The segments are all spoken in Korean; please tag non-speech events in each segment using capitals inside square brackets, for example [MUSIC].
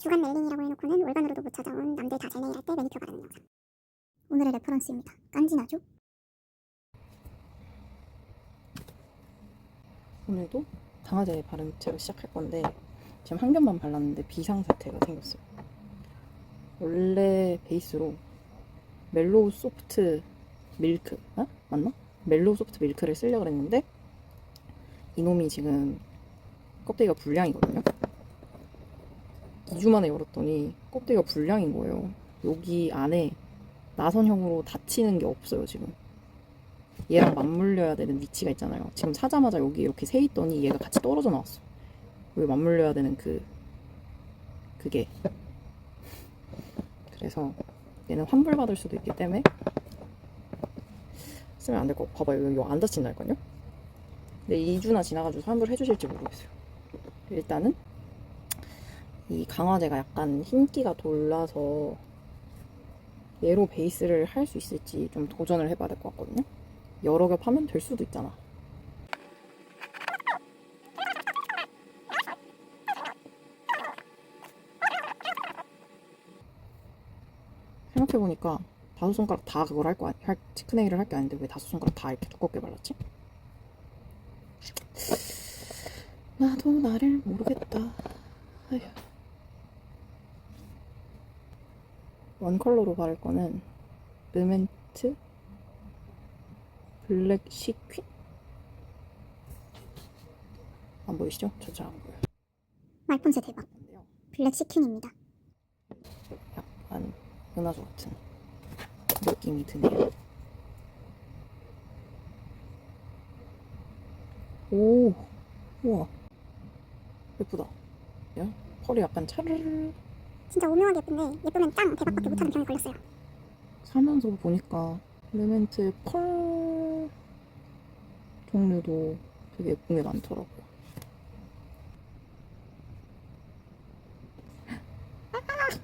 주간 멜링이라고 해놓고는 월간으로도 못 찾아온 남들 다잘 네일 할 때 매니큐어 바르는 영상. 오늘의 레퍼런스입니다. 깐지나죠? 오늘도 강화제 바른 채로 시작할 건데 지금 한 겹만 발랐는데 비상 사태가 생겼어요. 원래 베이스로 멜로우 소프트 밀크, 아? 맞나? 멜로우 소프트 밀크를 쓰려고 했는데 이놈이 지금 껍데기가 불량이거든요. 2주 만에 열었더니 껍데기가 불량인 거예요. 여기 안에 나선형으로 닫히는 게 없어요, 지금. 얘랑 맞물려야 되는 위치가 있잖아요. 지금 사자마자 여기 이렇게 세 있더니 얘가 같이 떨어져 나왔어. 여기 맞물려야 되는 그 그게. 그래서 얘는 환불 받을 수도 있기 때문에 쓰면 안 될 거. 봐봐요, 여기 안 닫힌다니까요. 근데 2주나 지나가지고 환불 해주실지 모르겠어요. 일단은 이 강화제가 약간 흰기가 돌라서 얘로 베이스를 할 수 있을지 좀 도전을 해봐야 될 것 같거든요. 여러 겹 하면 될 수도 있잖아. 생각해보니까 다섯 손가락 다 그걸 할 거 아니, 할, 치크네일을 할 게 아닌데 왜 다섯 손가락 다 이렇게 두껍게 발랐지? 나도 나를 모르겠다. 아휴. 원 컬러로 바를 거는 르멘트 블랙 시퀸? 안 보이시죠? 저 잘 안 보여요. 말폰새 대박. 블랙 시퀸입니다. 약간 은하수 같은 느낌이 드네요. 오, 우와, 예쁘다. 야, 펄이 약간 차르르 진짜 오묘하게 예쁜데 예쁘면 짱 대박밖에 못하는 병에 걸렸어요. 사면서 보니까 르멘트의 펄 종류도 되게 예쁜 게 많더라고요. [LAUGHS]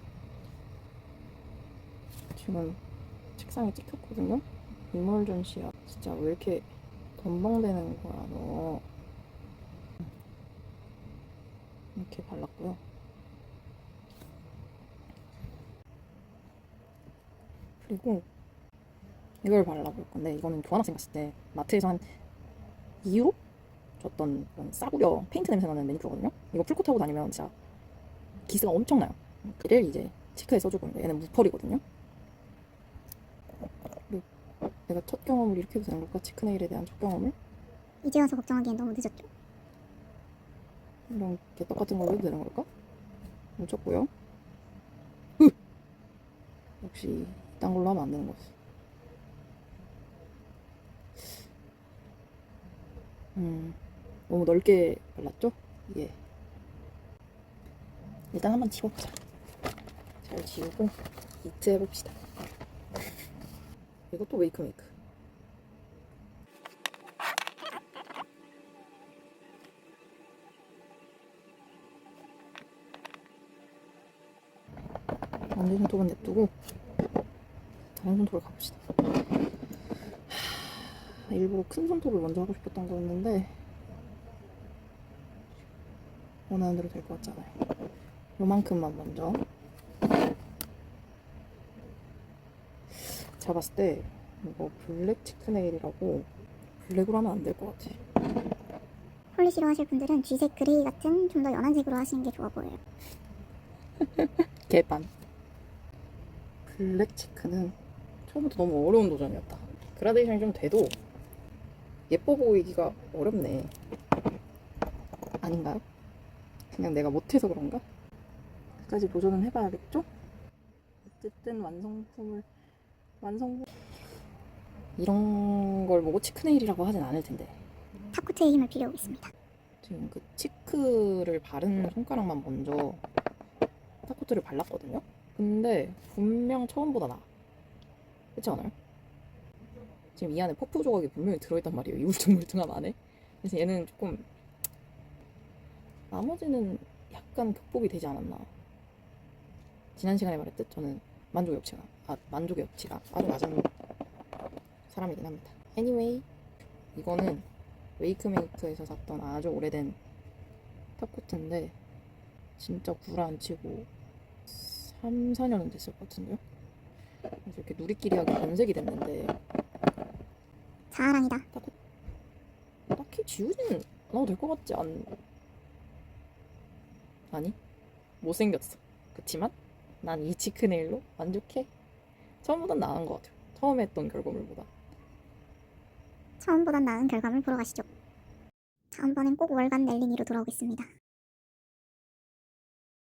지금 책상에 찍혔거든요. 이멀전시야. 진짜 왜 이렇게 덤벙대는 거야 너. 이렇게 발랐고요. 그리고 이걸 발라볼 건데 이거는 교환학생 갔을 때 마트에서 한 2유로 줬던 그런 싸구려 페인트 냄새 나는 매니큐어거든요. 이거 풀코트하고 다니면 진짜 기스가 엄청나요. 얘를 이제 체크에 써줄 건데 얘는 무펄이거든요. 그리고 내가 첫 경험을 이렇게 해도 되는 걸까? 치크네일에 대한 첫 경험을 이제 와서 걱정하기엔 너무 늦었죠. 이런 개떡 같은 걸로 해도 되는 걸까? 묻혔고요. 으! 역시 이 딴 걸로 하면 안 되는 거지. 음, 너무 넓게 발랐죠? 예. 일단 한번 지워보자. 잘 지우고 이트 해봅시다. 이것도 웨이크 메이크. 완전 손톱은 냅두고 다른 손톱을 가봅시다. 하, 일부러 큰 손톱을 먼저 하고 싶었던 거였는데 원하는 대로 될 것 같지 않아요. 요만큼만 먼저 봤을 때 이거 블랙 치크네일이라고 블랙으로 하면 안 될 것 같아. 폴리 싫어하실 분들은 쥐색 그레이 같은 좀 더 연한 색으로 하시는 게 좋아 보여요. [LAUGHS] 개반. 블랙 체크는 처음부터 너무 어려운 도전이었다. 그라데이션이 좀 돼도 예뻐 보이기가 어렵네. 아닌가요? 그냥 내가 못해서 그런가? 끝까지 도전은 해봐야겠죠? 어쨌든 완성품을 완성 이런 걸 보고 치크네일이라고 하진 않을 텐데 타코트의 힘을 빌려오겠습니다. 지금 그 치크를 바른 손가락만 먼저 타코트를 발랐거든요. 근데 분명 처음보다 나. 그렇지 않아요? 지금 이 안에 퍼프 조각이 분명히 들어있단 말이에요. 이 울퉁불퉁한 안에. 그래서 얘는 조금 나머지는 약간 극복이 되지 않았나. 지난 시간에 말했듯 저는 만족의 업체가 아 만족의 업체가 아주 낮은 사람이긴 합니다. Anyway 이거는 웨이크메이크에서 샀던 아주 오래된 탑코트인데 진짜 구라 안 치고 3, 4년은 됐을 것 같은데요. 그래서 이렇게 누리끼리 하게 변색이 됐는데 자아랑이다. 딱히 지우지는 않아도 될 것 같지 않... 아니 못생겼어 그치만 난 이 치크네일로 만족해 처음보단 나은 것 같아요 처음에 했던 결과물보다 처음보단 나은 결과물 보러 가시죠. 다음번엔 꼭 월간 넬링이로 돌아오겠습니다.